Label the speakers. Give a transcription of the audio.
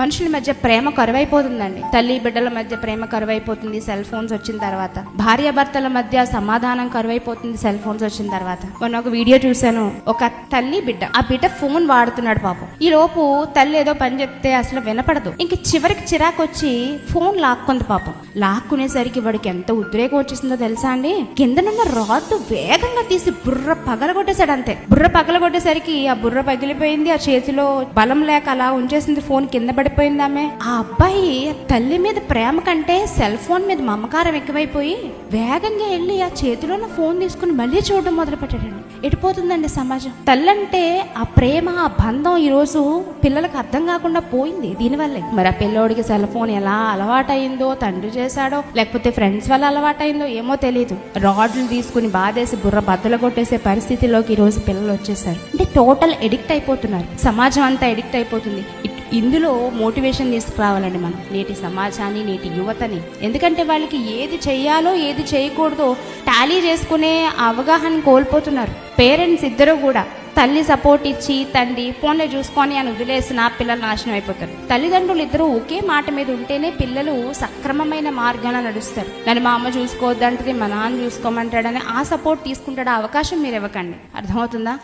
Speaker 1: మనుషుల మధ్య ప్రేమ కరువైపోతుందండి. తల్లి బిడ్డల మధ్య ప్రేమ కరువైపోతుంది సెల్ ఫోన్స్ వచ్చిన తర్వాత. భార్య భర్తల మధ్య సమాధానం కరువైపోతుంది సెల్ ఫోన్స్ వచ్చిన తర్వాత. మొన్న ఒక వీడియో చూశాను. ఒక తల్లి బిడ్డ ఆ బిడ్డ ఫోన్ వాడుతున్నాడు పాపం. ఈ లోపు తల్లి ఏదో పని చెప్తే అసలు వినపడదు. ఇంక చివరికి చిరాకు వచ్చి ఫోన్ లాక్కుంది పాపం. లాక్కునేసరికి వాడికి ఎంత ఉద్రేకం వచ్చేసిందో తెలుసా అండి? కిందనున్న రాడ్ వేగంగా తీసి బుర్ర పగలగొట్టేశాడు అంతే. బుర్ర పగలగొట్టేసరికి ఆ బుర్ర పగిలిపోయింది. ఆ చేతిలో బలం లేక అలా ఉంచేసింది ఫోన్ కింద పడి ఆమె ఆ అబ్బాయి తల్లి మీద ప్రేమ కంటే సెల్ ఫోన్ మీద మమకారం ఎక్కువైపోయి వేగంగా వెళ్ళి ఆ చేతిలో ఫోన్ తీసుకుని మళ్ళీ చూడడం మొదలుపెట్టాడండి. ఎటుపోతుందండి ఎడిపోతుందండి సమాజం? తల్లంటే ఆ ప్రేమ ఆ బంధం ఈరోజు పిల్లలకు అర్థం కాకుండా పోయింది. దీనివల్లే. మరి ఆ పిల్లోడికి సెల్ ఫోన్ ఎలా అలవాటైందో తండ్రి చేశాడో లేకపోతే ఫ్రెండ్స్ వల్ల అలవాటైందో ఏమో తెలియదు రాడ్లు తీసుకుని బాధేసి బుర్ర బద్దలు కొట్టేసే పరిస్థితిలోకి ఈరోజు పిల్లలు వచ్చేసారు అంటే టోటల్ ఎడిక్ట్ అయిపోతున్నారు. సమాజం అంతా ఎడిక్ట్ అయిపోతుంది. ఇందులో మోటివేషన్ తీసుకురావాలండి మనం. నేటి సమాజాన్ని నేటి యువతని. ఎందుకంటే వాళ్ళకి ఏది చేయాలో ఏది చేయకూడదో టాలీ చేసుకునే అవగాహన కోల్పోతున్నారు. పేరెంట్స్ ఇద్దరు కూడా తల్లి సపోర్ట్ ఇచ్చి తండ్రి ఫోన్లో చూసుకొని అని వదిలేసి నా పిల్లలు నాశనం అయిపోతారు. తల్లిదండ్రులు ఇద్దరు ఒకే మాట మీద ఉంటేనే పిల్లలు సక్రమమైన మార్గాన నడుస్తారు. నన్ను మా అమ్మ చూసుకోవద్దంటది మా నాన్న చూసుకోమంటాడని ఆ సపోర్ట్ తీసుకుంటాడు ఆ అవకాశం మీరు ఇవ్వకండి. అర్థమవుతుందా?